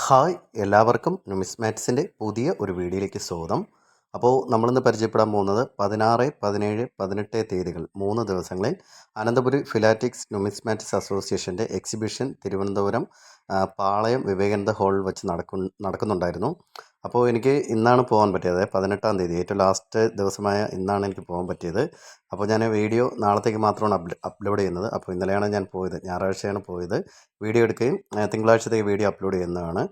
Hi എല്ലാവർക്കും നുമിസ്മാറ്റ്സിന്റെ പുതിയ ഒരു വീഡിയോയിലേക്ക് സ്വാഗതം. അപ്പോൾ നമ്മളിന്ന് പരിചയപ്പെടാൻ പോകുന്നത് പതിനാറ് പതിനേഴ് പതിനെട്ട് തീയതികൾ മൂന്ന് ദിവസങ്ങളിൽ അനന്തപുരി ഫിലാറ്റിക്സ് നുമിസ്മാറ്റിക്സ് അസോസിയേഷന്റെ എക്സിബിഷൻ തിരുവനന്തപുരം പാളയം വിവേകാനന്ദ ഹാളിൽ വെച്ച് നടക്കു നടക്കുന്നുണ്ടായിരുന്നു. അപ്പോൾ എനിക്ക് ഇന്നാണ് പോകാൻ പറ്റിയത്. പതിനെട്ടാം തീയതി. ഏറ്റവും ലാസ്റ്റ് ദിവസമായ ഇന്നാണ് എനിക്ക് പോകാൻ പറ്റിയത്. അപ്പോൾ ഞാൻ വീഡിയോ നാളത്തേക്ക് മാത്രമാണ് അപ്ലോഡ് ചെയ്യുന്നത്. അപ്പോൾ ഇന്നലെയാണ് ഞാൻ പോയത്. ഞായറാഴ്ചയാണ് പോയത്. വീഡിയോ എടുക്കുകയും തിങ്കളാഴ്ചത്തേക്ക് വീഡിയോ അപ്ലോഡ് ചെയ്യുന്നതാണ്.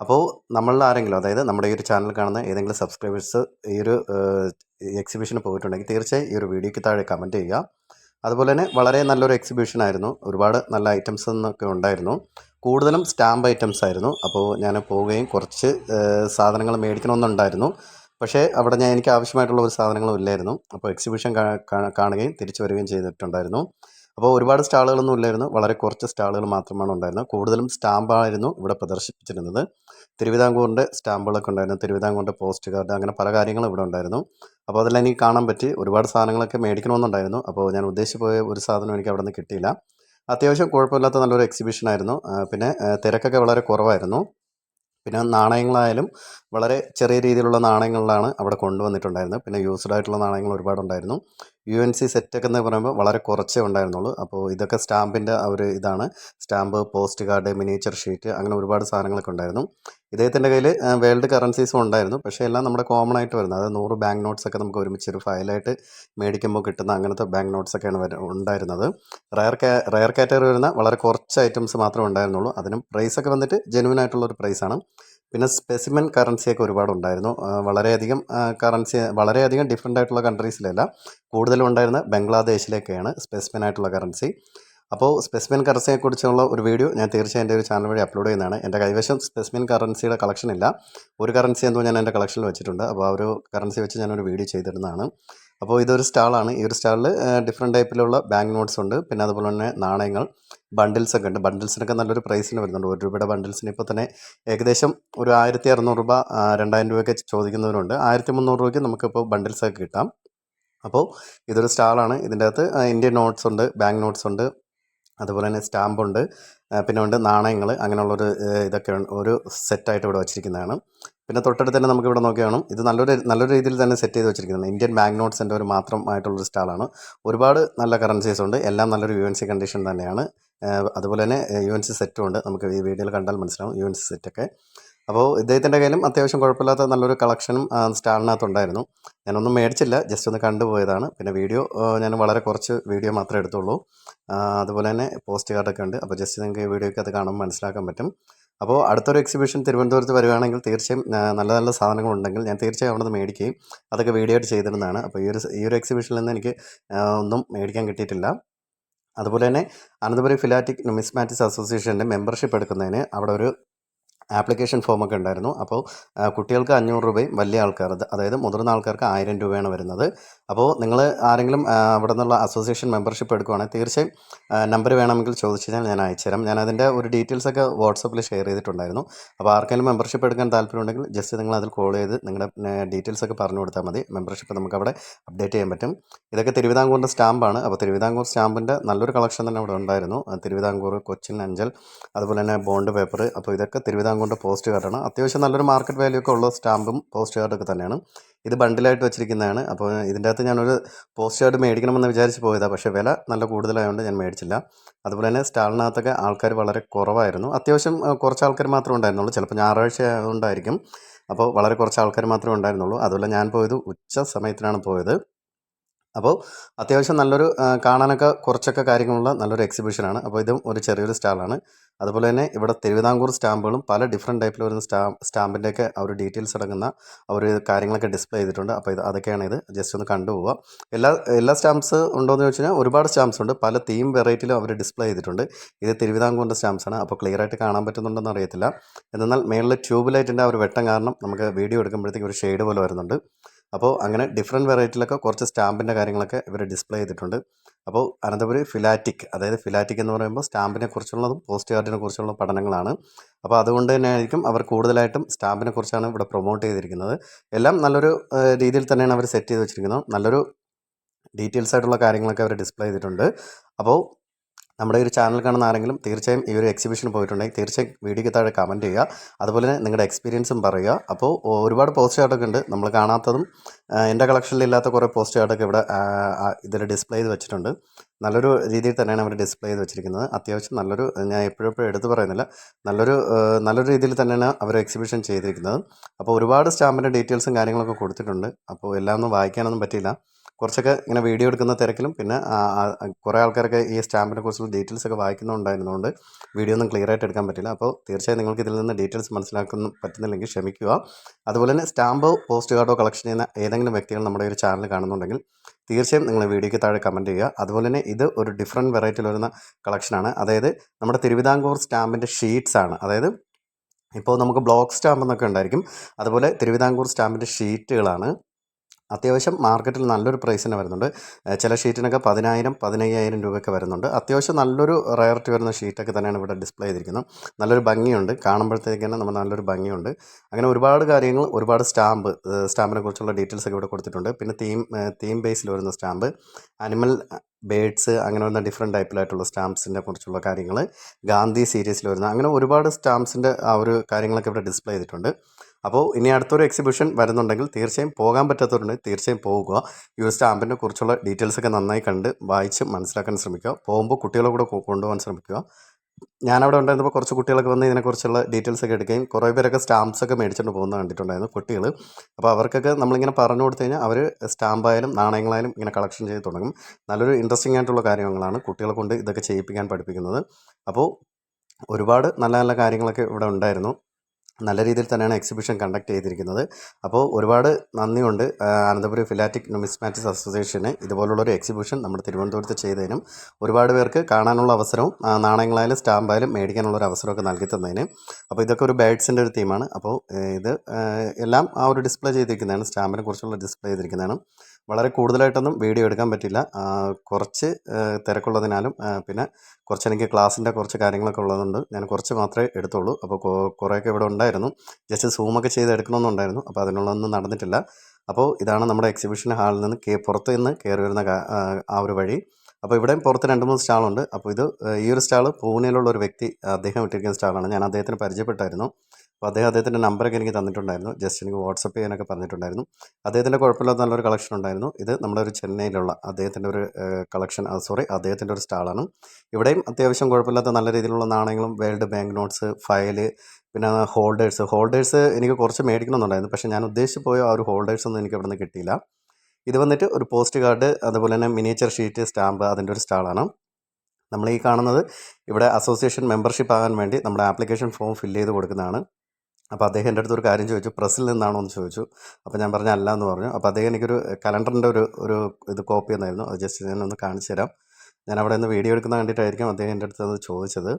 അപ്പോൾ നമ്മളിൽ ആരെങ്കിലും അതായത് നമ്മുടെ ഈ ഒരു ചാനൽ കാണുന്ന ഏതെങ്കിലും സബ്സ്ക്രൈബേഴ്സ് ഈ ഒരു എക്സിബിഷന് പോയിട്ടുണ്ടെങ്കിൽ തീർച്ചയായും ഈ ഒരു വീഡിയോയ്ക്ക് താഴെ കമന്റ് ചെയ്യുക. അതുപോലെ തന്നെ വളരെ നല്ലൊരു എക്സിബിഷൻ ആയിരുന്നു. ഒരുപാട് നല്ല ഐറ്റംസ് എന്നൊക്കെ ഉണ്ടായിരുന്നു. കൂടുതലും സ്റ്റാമ്പ് ഐറ്റംസ് ആയിരുന്നു. അപ്പോൾ ഞാൻ പോവുകയും കുറച്ച് സാധനങ്ങൾ മേടിക്കണമെന്നുണ്ടായിരുന്നു. പക്ഷേ അവിടെ ഞാൻ എനിക്ക് ആവശ്യമായിട്ടുള്ള ഒരു സാധനങ്ങളും ഇല്ലായിരുന്നു. അപ്പോൾ എക്സിബിഷൻ കാണുകയും തിരിച്ചു വരികയും ചെയ്തിട്ടുണ്ടായിരുന്നു. അപ്പോൾ ഒരുപാട് സ്റ്റാളുകളൊന്നും ഇല്ലായിരുന്നു. വളരെ കുറച്ച് സ്റ്റാളുകൾ മാത്രമാണ് ഉണ്ടായിരുന്നത്. കൂടുതലും സ്റ്റാമ്പായിരുന്നു ഇവിടെ പ്രദർശിപ്പിച്ചിരുന്നത്. തിരുവിതാംകൂറിന്റെ സ്റ്റാമ്പുകളൊക്കെ ഉണ്ടായിരുന്നു. തിരുവിതാംകൂറിന്റെ പോസ്റ്റ് കാർഡ് അങ്ങനെ പല കാര്യങ്ങളും ഇവിടെ ഉണ്ടായിരുന്നു. അപ്പോൾ അതെല്ലാം എനിക്ക് കാണാൻ പറ്റി. ഒരുപാട് സാധനങ്ങളൊക്കെ മേടിക്കണമെന്നുണ്ടായിരുന്നു. അപ്പോൾ ഞാൻ ഉദ്ദേശിച്ച് പോയ ഒരു സാധനം എനിക്ക് അവിടെ നിന്ന് കിട്ടിയില്ല. അത്യാവശ്യം കുഴപ്പമില്ലാത്ത നല്ലൊരു എക്സിബിഷൻ ആയിരുന്നു. പിന്നെ തിരക്കൊക്കെ വളരെ കുറവായിരുന്നു. പിന്നെ നാണയങ്ങളായാലും വളരെ ചെറിയ രീതിയിലുള്ള നാണയങ്ങളിലാണ് അവിടെ കൊണ്ടുവന്നിട്ടുണ്ടായിരുന്നത്. പിന്നെ യൂസ്ഡ് ആയിട്ടുള്ള നാണയങ്ങൾ ഒരുപാടുണ്ടായിരുന്നു. യു എൻ സി സെറ്റൊക്കെ എന്ന് പറയുമ്പോൾ വളരെ കുറച്ചേ ഉണ്ടായിരുന്നുള്ളൂ. അപ്പോൾ ഇതൊക്കെ സ്റ്റാമ്പിന്റെ ഒരു ഇതാണ്. Stamp post card miniature sheet അങ്ങനെ ഒരുപാട് സാധനങ്ങളൊക്കെ ഉണ്ടായിരുന്നു. ഇദ്ദേഹത്തിന്റെ കയ്യിൽ വേൾഡ് കറൻസീസും ഉണ്ടായിരുന്നു. പക്ഷേ എല്ലാം നമ്മുടെ കോമൺ ആയിട്ട് വരുന്നത്. അതായത് നൂറ് ബാങ്ക് നോട്ട്സ് ഒക്കെ നമുക്ക് ഒരുമിച്ച് ഒരു ഫയലായിട്ട് മേടിക്കുമ്പോൾ കിട്ടുന്ന അങ്ങനത്തെ ബാങ്ക് നോട്ട്സ് ഒക്കെയാണ് വര- ഉണ്ടായിരുന്നത്. റയർ റയർ കാറ്റഗറി വരുന്ന വളരെ കുറച്ച് ഐറ്റംസ് മാത്രമേ ഉണ്ടായിരുന്നുള്ളൂ. അതിനും പ്രൈസൊക്കെ വന്നിട്ട് ജെനുവിൻ ആയിട്ടുള്ള ഒരു പ്രൈസാണ് പിന്നെ സ്പെസിമെൻ കറൻസിയൊക്കെ ഒരുപാട് ഉണ്ടായിരുന്നു ആ, വളരെയധികം കറൻസി വളരെയധികം ഡിഫറെന്റ് ആയിട്ടുള്ള കൺട്രീസിലല്ല കൂടുതലും ഉണ്ടായിരുന്ന ബംഗ്ലാദേശിലേക്കാണ് സ്പെസിമെൻ ആയിട്ടുള്ള കറൻസി അപ്പോൾ സ്പെസിമെൻ കറൻസിയെക്കുറിച്ചുള്ള ഒരു വീഡിയോ ഞാൻ തീർച്ചയായും എന്റെ ഒരു ചാനൽ വഴി അപ്ലോഡ് ചെയ്യുന്നതാണ്. എന്റെ കൈവശം സ്പെസിമെൻ കറൻസിയുടെ കളക്ഷൻ ഇല്ല. ഒരു കറൻസി എന്തോ ഞാൻ എന്റെ കളക്ഷനിൽ വെച്ചിട്ടുണ്ട്. അപ്പോൾ ആ ഒരു കറൻസി വെച്ച് ഞാനൊരു വീഡിയോ ചെയ്തിരുന്നതാണ്. അപ്പോൾ ഇതൊരു സ്റ്റാളാണ്. ഈ ഒരു സ്റ്റാളിൽ ഡിഫറെന്റ് ടൈപ്പിലുള്ള ബാങ്ക് നോട്ട്സ് ഉണ്ട്. പിന്നെ അതുപോലെ തന്നെ നാണയങ്ങൾ ബണ്ടിൽസ് ഒക്കെ ഉണ്ട്. ബണ്ടിൽസിനൊക്കെ നല്ലൊരു പ്രൈസിന് വരുന്നുണ്ട്. ഒരു രൂപയുടെ ബണ്ടിൽസിന് ഇപ്പോൾ തന്നെ ഏകദേശം ഒരു ആയിരത്തി അറുന്നൂറ് രൂപ രണ്ടായിരം രൂപയൊക്കെ ചോദിക്കുന്നവരുണ്ട്. ആയിരത്തി മുന്നൂറ് രൂപയ്ക്ക് നമുക്കിപ്പോൾ ബണ്ടിൽസൊക്കെ കിട്ടാം. അപ്പോൾ ഇതൊരു സ്റ്റാളാണ്. ഇതിന്റെ അകത്ത് ഇന്ത്യൻ നോട്ട്സ് ഉണ്ട് ബാങ്ക് നോട്ട്സ് ഉണ്ട്. അതുപോലെ തന്നെ സ്റ്റാമ്പുണ്ട്. പിന്നെ ഉണ്ട് നാണയങ്ങൾ അങ്ങനെയുള്ളൊരു ഇതൊക്കെ. ഒരു സെറ്റായിട്ട് ഇവിടെ വച്ചിരിക്കുന്നതാണ്. പിന്നെ തൊട്ടടുത്ത് തന്നെ നമുക്ക് ഇവിടെ നോക്കിയാണ് ഇത് നല്ലൊരു നല്ലൊരു രീതിയിൽ തന്നെ സെറ്റ് ചെയ്ത് വെച്ചിരിക്കുന്നത് ഇന്ത്യൻ ബാങ്ക് നോട്ട്സിന്റെ ഒരു മാത്രമായിട്ടുള്ളൊരു സ്റ്റാളാണ്. ഒരുപാട് നല്ല കറൻസീസ് ഉണ്ട്. എല്ലാം നല്ലൊരു യു എൻ സി കണ്ടീഷൻ തന്നെയാണ്. അതുപോലെ തന്നെ യു എൻ സി സെറ്റും ഉണ്ട്. നമുക്ക് ഈ വീഡിയോയിൽ കണ്ടാൽ മനസ്സിലാവും. യു എൻ സി സെറ്റൊക്കെ. അപ്പോൾ ഇദ്ദേഹത്തിന്റെ കയ്യിലും അത്യാവശ്യം കുഴപ്പമില്ലാത്ത നല്ലൊരു കളക്ഷനും സ്റ്റാളിനകത്തുണ്ടായിരുന്നു. ഞാനൊന്നും മേടിച്ചില്ല ജസ്റ്റ് ഒന്ന് കണ്ടുപോയതാണ്. പിന്നെ വീഡിയോ ഞാൻ വളരെ കുറച്ച് വീഡിയോ മാത്രമേ എടുത്തുള്ളൂ. അതുപോലെ തന്നെ പോസ്റ്റ് കാർഡൊക്കെ ഉണ്ട്. അപ്പോൾ ജസ്റ്റ് നിങ്ങൾക്ക് ഈ വീഡിയോയ്ക്ക് അത് കാണുമ്പോൾ മനസ്സിലാക്കാൻ പറ്റും. അപ്പോൾ അടുത്തൊരു എക്സിബിഷൻ തിരുവനന്തപുരത്ത് വരുവാണെങ്കിൽ തീർച്ചയായും നല്ല നല്ല സാധനങ്ങളുണ്ടെങ്കിൽ ഞാൻ തീർച്ചയായും അവിടെ നിന്ന് മേടിക്കുകയും അതൊക്കെ വീഡിയോ ആയിട്ട് ചെയ്തിരുന്നതാണ് അപ്പോൾ ഈ ഒരു ഈ ഒരു എക്സിബിഷനിൽ നിന്ന് എനിക്ക് ഒന്നും മേടിക്കാൻ കിട്ടിയിട്ടില്ല. അതുപോലെ തന്നെ അനന്തപുരം ഫിലാറ്റിക് നുമിസ്മാറ്റിക്സ് അസോസിയേഷന്റെ മെമ്പർഷിപ്പ് എടുക്കുന്നതിന് അവിടെ ഒരു ആപ്ലിക്കേഷൻ ഫോമൊക്കെ ഉണ്ടായിരുന്നു. അപ്പോൾ കുട്ടികൾക്ക് അഞ്ഞൂറ് രൂപയും വലിയ ആൾക്കാർ അതായത് മുതിർന്ന ആൾക്കാർക്ക് ആയിരം രൂപയാണ് വരുന്നത്. അപ്പോൾ നിങ്ങൾ ആരെങ്കിലും അവിടെ നിന്നുള്ള അസോസിയേഷൻ മെമ്പർഷിപ്പ് എടുക്കുവാണെങ്കിൽ തീർച്ചയായും നമ്പർ വേണമെങ്കിൽ ചോദിച്ചു കഴിഞ്ഞാൽ ഞാൻ അയച്ചുതരാം ഞാൻ അതിന്റെ ഒരു ഡീറ്റെയിൽസ് ഒക്കെ വാട്സപ്പിൽ ഷെയർ ചെയ്തിട്ടുണ്ടായിരുന്നു. അപ്പോൾ ആർക്കെങ്കിലും മെമ്പർഷിപ്പ് എടുക്കാൻ താല്പര്യമുണ്ടെങ്കിൽ ജസ്റ്റ് നിങ്ങൾ അതിൽ കോൾ ചെയ്ത് നിങ്ങളുടെ ഡീറ്റെയിൽസ് ഒക്കെ പറഞ്ഞു കൊടുത്താൽ മതി. മെമ്പർഷിപ്പ് നമുക്ക് അവിടെ അപ്ഡേറ്റ് ചെയ്യാൻ പറ്റും. ഇതൊക്കെ തിരുവിതാംകൂറിന്റെ സ്റ്റാമ്പാണ്. അപ്പോൾ തിരുവിതാംകൂർ സ്റ്റാമ്പിന്റെ നല്ലൊരു കളക്ഷൻ തന്നെ അവിടെ ഉണ്ടായിരുന്നു. തിരുവിതാംകൂർ കൊച്ചിൻ അഞ്ചൽ അതുപോലെ തന്നെ ബോണ്ട് പേപ്പർ അപ്പോൾ ഇതൊക്കെ തിരുവിതാംകൂറിന്റെ പോസ്റ്റ് കാർഡാണ് അത്യാവശ്യം നല്ലൊരു മാർക്കറ്റ് വാല്യൂ ഒക്കെ ഉള്ള സ്റ്റാമ്പും പോസ്റ്റ് കാർഡൊക്കെ തന്നെയാണ്. ഇത് ബണ്ടിലായിട്ട് വെച്ചിരിക്കുന്നതാണ്. അപ്പോൾ ഇതിന്റെ അകത്ത് ഞാനൊരു പോസ്റ്റ് കാർഡ് മേടിക്കണമെന്ന് വിചാരിച്ച് പോയതാണ് പക്ഷേ വില നല്ല കൂടുതലായതുകൊണ്ട് ഞാൻ മേടിച്ചില്ല. അതുപോലെ തന്നെ സ്റ്റാളിനകത്തൊക്കെ ആൾക്കാർ വളരെ കുറവായിരുന്നു. അത്യാവശ്യം കുറച്ച് ആൾക്കാർ മാത്രമേ ഉണ്ടായിരുന്നുള്ളൂ. ചിലപ്പോൾ ഞായറാഴ്ച ആയതുകൊണ്ടായിരിക്കും. അപ്പോൾ വളരെ കുറച്ച് ആൾക്കാർ മാത്രമേ ഉണ്ടായിരുന്നുള്ളൂ. അതുപോലെ ഞാൻ പോയത് ഉച്ച സമയത്തിനാണ് പോയത്. അപ്പോൾ അത്യാവശ്യം നല്ലൊരു കാണാനൊക്കെ കുറച്ചൊക്കെ കാര്യങ്ങളുള്ള നല്ലൊരു എക്സിബിഷനാണ് അപ്പോൾ ഇതും ഒരു ചെറിയൊരു സ്റ്റാളാണ് അതുപോലെ തന്നെ ഇവിടെ തിരുവിതാംകൂർ സ്റ്റാമ്പുകളും പല ഡിഫറെന്റ് ടൈപ്പിൽ വരുന്ന സ്റ്റാ സ്റ്റാമ്പിന്റെയൊക്കെ ആ ഒരു ഡീറ്റെയിൽസ് അടങ്ങുന്ന ഒരു കാര്യങ്ങളൊക്കെ ഡിസ്പ്ലേ ചെയ്തിട്ടുണ്ട്. അപ്പോൾ ഇത് അതൊക്കെയാണ് ഇത്. ജസ്റ്റ് ഒന്ന് കണ്ടുപോവുക എല്ലാ എല്ലാ സ്റ്റാമ്പ്സ് ഉണ്ടോയെന്ന് ചോദിച്ചു കഴിഞ്ഞാൽ ഒരുപാട് സ്റ്റാമ്പ്സ് ഉണ്ട്. പല തീം വെറൈറ്റിയിലും അവർ ഡിസ്പ്ലേ ചെയ്തിട്ടുണ്ട്. ഇത് തിരുവിതാംകൂറിന്റെ സ്റ്റാമ്പ്സ് ആണ്. അപ്പോൾ ക്ലിയർ ആയിട്ട് കാണാൻ പറ്റുന്നുണ്ടെന്ന് അറിയത്തില്ല. എന്നാൽ മേളിൽ ട്യൂബ് ലൈറ്റിന്റെ ആ ഒരു വെട്ടം കാരണം നമുക്ക് വീഡിയോ എടുക്കുമ്പോഴത്തേക്ക് ഒരു ഷെയ്ഡ് പോലെ വരുന്നുണ്ട്. അപ്പോൾ അങ്ങനെ ഡിഫറെന്റ് വെറൈറ്റിയിലൊക്കെ കുറച്ച് സ്റ്റാമ്പിന്റെ കാര്യങ്ങളൊക്കെ ഇവർ ഡിസ്പ്ലേ ചെയ്തിട്ടുണ്ട്. അപ്പോൾ അനന്തപുരി ഫിലാറ്റിക് അതായത് ഫിലാറ്റിക് എന്ന് പറയുമ്പോൾ സ്റ്റാമ്പിനെ കുറിച്ചുള്ളതും പോസ്റ്റ് കാർഡിനെ കുറിച്ചുള്ള പഠനങ്ങളാണ്. അപ്പോൾ അതുകൊണ്ട് തന്നെ ആയിരിക്കും അവർ കൂടുതലായിട്ടും സ്റ്റാമ്പിനെ കുറിച്ചാണ് ഇവിടെ പ്രൊമോട്ട് ചെയ്തിരിക്കുന്നത്. എല്ലാം നല്ലൊരു രീതിയിൽ തന്നെയാണ് അവർ സെറ്റ് ചെയ്ത് വെച്ചിരിക്കുന്നത്. നല്ലൊരു ഡീറ്റെയിൽസ് ആയിട്ടുള്ള കാര്യങ്ങളൊക്കെ അവർ ഡിസ്പ്ലേ ചെയ്തിട്ടുണ്ട്. അപ്പോൾ നമ്മുടെ ഒരു ചാനൽ കാണുന്ന ആരെങ്കിലും തീർച്ചയായും ഈ ഒരു എക്സിബിഷന് പോയിട്ടുണ്ടെങ്കിൽ തീർച്ചയായും വീഡിയോയ്ക്ക് താഴെ കമന്റ് ചെയ്യുക. അതുപോലെ തന്നെ നിങ്ങളുടെ എക്സ്പീരിയൻസും പറയുക. അപ്പോൾ ഒരുപാട് പോസ്റ്റ് കാർഡൊക്കെ ഉണ്ട്. നമ്മൾ കാണാത്തതും എന്റെ കളക്ഷനിൽ ഇല്ലാത്ത കുറേ പോസ്റ്റ് കാർഡൊക്കെ ഇവിടെ ഇതിൽ ഡിസ്പ്ലേ ചെയ്ത് വെച്ചിട്ടുണ്ട്. നല്ലൊരു രീതിയിൽ തന്നെയാണ് അവർ ഡിസ്പ്ലേ ചെയ്ത് വെച്ചിരിക്കുന്നത്. അത്യാവശ്യം നല്ലൊരു ഞാൻ എപ്പോഴും എപ്പോഴും എടുത്തു പറയുന്നില്ല. നല്ലൊരു നല്ലൊരു രീതിയിൽ തന്നെയാണ് അവർ എക്സിബിഷൻ ചെയ്തിരിക്കുന്നത്. അപ്പോൾ ഒരുപാട് സ്റ്റാമ്പിന്റെ ഡീറ്റെയിൽസും കാര്യങ്ങളൊക്കെ കൊടുത്തിട്ടുണ്ട്. അപ്പോൾ എല്ലാം ഒന്നും വായിക്കാനൊന്നും പറ്റിയില്ല. കുറച്ചൊക്കെ ഇങ്ങനെ വീഡിയോ എടുക്കുന്ന തിരക്കിലും പിന്നെ കുറേ ആൾക്കാരൊക്കെ ഈ സ്റ്റാമ്പിനെ കുറിച്ചുള്ള ഡീറ്റെയിൽസ് ഒക്കെ വായിക്കുന്നുണ്ടായിരുന്നതുകൊണ്ട് വീഡിയോ ഒന്നും ക്ലിയർ ആയിട്ട് എടുക്കാൻ പറ്റില്ല. അപ്പോൾ തീർച്ചയായും നിങ്ങൾക്ക് ഇതിൽ നിന്ന് ഡീറ്റെയിൽസ് മനസ്സിലാക്കുന്ന പറ്റുന്നില്ലെങ്കിൽ ക്ഷമിക്കുക. അതുപോലെ തന്നെ സ്റ്റാമ്പോ പോസ്റ്റ് കാർഡോ കളക്ഷൻ ചെയ്യുന്ന ഏതെങ്കിലും വ്യക്തികൾ നമ്മുടെ ഒരു ചാനൽ കാണുന്നുണ്ടെങ്കിൽ തീർച്ചയായും നിങ്ങൾ വീഡിയോയ്ക്ക് താഴെ കമന്റ് ചെയ്യുക. അതുപോലെ തന്നെ ഇത് ഒരു ഡിഫറെന്റ് വെറൈറ്റിയിൽ വരുന്ന കളക്ഷനാണ് അതായത് നമ്മുടെ തിരുവിതാംകൂർ സ്റ്റാമ്പിന്റെ ഷീറ്റ്സ് ആണ്. അതായത് ഇപ്പോൾ നമുക്ക് ബ്ലോക്ക് സ്റ്റാമ്പ് എന്നൊക്കെ ഉണ്ടായിരിക്കും. അതുപോലെ തിരുവിതാംകൂർ സ്റ്റാമ്പിന്റെ ഷീറ്റുകളാണ് അത്യാവശ്യം മാർക്കറ്റിൽ നല്ലൊരു പ്രൈസിന് വരുന്നുണ്ട്. ചില ഷീറ്റിനൊക്കെ പതിനായിരം പതിനയ്യായിരം രൂപയൊക്കെ വരുന്നുണ്ട്. അത്യാവശ്യം നല്ലൊരു റയറിറ്റി വരുന്ന ഷീറ്റൊക്കെ തന്നെയാണ് ഇവിടെ ഡിസ്പ്ലേ ചെയ്തിരിക്കുന്നത്. നല്ലൊരു ഭംഗിയുണ്ട്. കാണുമ്പോഴത്തേക്ക് തന്നെ നമ്മൾ നല്ലൊരു ഭംഗിയുണ്ട്. അങ്ങനെ ഒരുപാട് കാര്യങ്ങൾ ഒരുപാട് സ്റ്റാമ്പ് സ്റ്റാമ്പിനെ കുറിച്ചുള്ള ഡീറ്റെയിൽസ് ഒക്കെ ഇവിടെ കൊടുത്തിട്ടുണ്ട്. പിന്നെ തീം തീം ബേസിൽ വരുന്ന സ്റ്റാമ്പ് അനിമൽ ബേഡ്സ് അങ്ങനെ വരുന്ന ഡിഫറെന്റ് ടൈപ്പിലായിട്ടുള്ള സ്റ്റാമ്പ്സിനെ കുറിച്ചുള്ള കാര്യങ്ങൾ ഗാന്ധി സീരീസിൽ വരുന്ന അങ്ങനെ ഒരുപാട് സ്റ്റാമ്പ്സിന്റെ ആ ഒരു കാര്യങ്ങളൊക്കെ ഇവിടെ ഡിസ്പ്ലേ ചെയ്തിട്ടുണ്ട്. അപ്പോൾ ഇനി അടുത്തൊരു എക്സിബിഷൻ വരുന്നുണ്ടെങ്കിൽ തീർച്ചയായും പോകാൻ പറ്റാത്തവരുണ്ടെങ്കിൽ തീർച്ചയായും പോകുക. ഈ ഒരു സ്റ്റാമ്പിനെ കുറിച്ചുള്ള ഡീറ്റെയിൽസ് ഒക്കെ നന്നായി കണ്ട് വായിച്ച് മനസ്സിലാക്കാൻ ശ്രമിക്കുക. പോകുമ്പോൾ കുട്ടികളെ കൂടെ കൊണ്ടുപോകാൻ ശ്രമിക്കുക. ഞാനവിടെ ഉണ്ടായിരുന്നപ്പോൾ കുറച്ച് കുട്ടികളൊക്കെ വന്ന് ഇതിനെക്കുറിച്ചുള്ള ഡീറ്റെയിൽസ് ഒക്കെ എടുക്കുകയും കുറേ പേരൊക്കെ സ്റ്റാമ്പ്സ് ഒക്കെ മേടിച്ചുകൊണ്ട് പോകുന്നത് കണ്ടിട്ടുണ്ടായിരുന്നു കുട്ടികൾ അപ്പോൾ അവർക്കൊക്കെ നമ്മളിങ്ങനെ പറഞ്ഞു കൊടുത്തു കഴിഞ്ഞാൽ അവർ സ്റ്റാമ്പായാലും നാണയങ്ങളായാലും ഇങ്ങനെ കളക്ഷൻ ചെയ്ത് തുടങ്ങും. നല്ലൊരു ഇൻട്രസ്റ്റിംഗ് ആയിട്ടുള്ള കാര്യങ്ങളാണ് കുട്ടികളെ കൊണ്ട് ഇതൊക്കെ ചെയ്യിപ്പിക്കാൻ പഠിപ്പിക്കുന്നത്. അപ്പോൾ ഒരുപാട് നല്ല നല്ല കാര്യങ്ങളൊക്കെ ഇവിടെ ഉണ്ടായിരുന്നു. നല്ല രീതിയിൽ തന്നെയാണ് എക്സിബിഷൻ കണ്ടക്ട് ചെയ്തിരിക്കുന്നത്. അപ്പോൾ ഒരുപാട് നന്ദിയുണ്ട്. അനന്തപുരം ഫിലാറ്റിക് നുമിസ്മാറ്റിക്സ് അസോസിയേഷന് ഇതുപോലുള്ളൊരു എക്സിബിഷൻ നമ്മുടെ തിരുവനന്തപുരത്ത് ചെയ്തതിനും ഒരുപാട് പേർക്ക് കാണാനുള്ള അവസരവും നാണയങ്ങളായാലും സ്റ്റാമ്പായാലും മേടിക്കാനുള്ള ഒരു അവസരമൊക്കെ നൽകി തന്നതിന്. അപ്പോൾ ഇതൊക്കെ ഒരു ബേഡ്സിന്റെ ഒരു തീമാണ് അപ്പോൾ ഇത് എല്ലാം ആ ഒരു ഡിസ്പ്ലേ ചെയ്തിരിക്കുന്നതാണ്. സ്റ്റാമ്പിനെ കുറിച്ചുള്ള ഡിസ്പ്ലേ ചെയ്തിരിക്കുന്നതാണ്. വളരെ കൂടുതലായിട്ടൊന്നും വീഡിയോ എടുക്കാൻ പറ്റില്ല. കുറച്ച് തിരക്കുള്ളതിനാലും പിന്നെ കുറച്ച് എനിക്ക് ക്ലാസ്സിന്റെ കുറച്ച് കാര്യങ്ങളൊക്കെ ഉള്ളതുകൊണ്ട് ഞാൻ കുറച്ച് മാത്രമേ എടുത്തുള്ളൂ. അപ്പോൾ കുറേയൊക്കെ ഇവിടെ ഉണ്ടായിരുന്നു. ജസ്റ്റ് സൂമൊക്കെ ചെയ്ത് എടുക്കണമെന്നുണ്ടായിരുന്നു. അപ്പോൾ അതിനുള്ളതൊന്നും നടന്നിട്ടില്ല. അപ്പോൾ ഇതാണ് നമ്മുടെ എക്സിബിഷൻ ഹാളിൽ നിന്ന് കേ പുറത്ത് നിന്ന് കയറി വരുന്ന ആ ഒരു വഴി. അപ്പോൾ ഇവിടെയും പുറത്ത് രണ്ട് മൂന്ന് സ്റ്റാളുണ്ട്. അപ്പോൾ ഇത് ഈ ഒരു സ്റ്റാൾ പൂനെയിലുള്ള ഒരു വ്യക്തി അദ്ദേഹം ഇട്ടിരിക്കുന്ന സ്റ്റാളാണ്. ഞാൻ അദ്ദേഹത്തിന് പരിചയപ്പെട്ടായിരുന്നു. അപ്പോൾ അദ്ദേഹം അദ്ദേഹത്തിന്റെ നമ്പറൊക്കെ എനിക്ക് തന്നിട്ടുണ്ടായിരുന്നു. ജസ്റ്റ് എനിക്ക് വാട്സപ്പ് ചെയ്യാനൊക്കെ പറഞ്ഞിട്ടുണ്ടായിരുന്നു. അദ്ദേഹത്തിന്റെ കുഴപ്പമില്ലാത്ത നല്ലൊരു കളക്ഷൻ ഉണ്ടായിരുന്നു. ഇത് നമ്മുടെ ഒരു ചെന്നൈയിലുള്ള അദ്ദേഹത്തിന്റെ ഒരു കളക്ഷൻ സോറി അദ്ദേഹത്തിന്റെ ഒരു സ്റ്റാളാണ്. ഇവിടെയും അത്യാവശ്യം കുഴപ്പമില്ലാത്ത നല്ല രീതിയിലുള്ള നാണയങ്ങളും വേൾഡ് ബാങ്ക് നോട്ട്സ് ഫയൽ പിന്നെ ഹോൾഡേഴ്സ്. ഹോൾഡേഴ്സ് എനിക്ക് കുറച്ച് മേടിക്കണമെന്നുണ്ടായിരുന്നു. പക്ഷേ ഞാൻ ഉദ്ദേശിച്ച് പോയ ആ ഒരു ഹോൾഡേഴ്സ് ഒന്നും എനിക്ക് അവിടെ നിന്ന് കിട്ടിയില്ല. ഇത് വന്നിട്ട് ഒരു പോസ്റ്റ് കാർഡ് അതുപോലെ തന്നെ മിനിയേച്ചർ ഷീറ്റ് സ്റ്റാമ്പ് അതിന്റെ ഒരു സ്റ്റാളാണ്. നമ്മൾ ഈ കാണുന്നത് ഇവിടെ അസോസിയേഷൻ മെമ്പർഷിപ്പ് ആകാൻ വേണ്ടി നമ്മുടെ ആപ്ലിക്കേഷൻ ഫോം ഫില്ല് ചെയ്ത് കൊടുക്കുന്നതാണ്. അപ്പോൾ അദ്ദേഹം എന്റെ അടുത്ത് ഒരു കാര്യം ചോദിച്ചു പ്രസ്സിൽ നിന്നാണോ? എന്ന് ചോദിച്ചു. അപ്പോൾ ഞാൻ പറഞ്ഞ അല്ല എന്ന് പറഞ്ഞു. അപ്പോൾ അദ്ദേഹം എനിക്കൊരു കലണ്ടറിന്റെ ഒരു ഒരു ഇത് കോപ്പി തന്നായിരുന്നു. അത് ജസ്റ്റ് ഒന്ന് കാണിച്ചു തരാം. ഞാൻ അവിടെ നിന്ന് വീഡിയോ എടുക്കുന്ന കണ്ടിട്ടായിരിക്കും അദ്ദേഹം എന്റെ അടുത്ത് അത് ചോദിച്ചത്.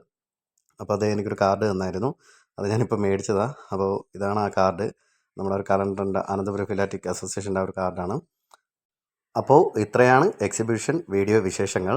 അപ്പോൾ അദ്ദേഹം എനിക്കൊരു കാർഡ് തന്നായിരുന്നു. അത് ഞാനിപ്പോൾ മേടിച്ചതാണ് അപ്പോൾ ഇതാണ് ആ കാർഡ്. നമ്മുടെ ഒരു കലണ്ടറിന്റെ അനന്തപുരം ഫിലാറ്റിക് അസോസിയേഷന്റെ ഒരു കാർഡാണ്. അപ്പോൾ ഇത്രയാണ് എക്സിബിഷൻ വീഡിയോ വിശേഷങ്ങൾ.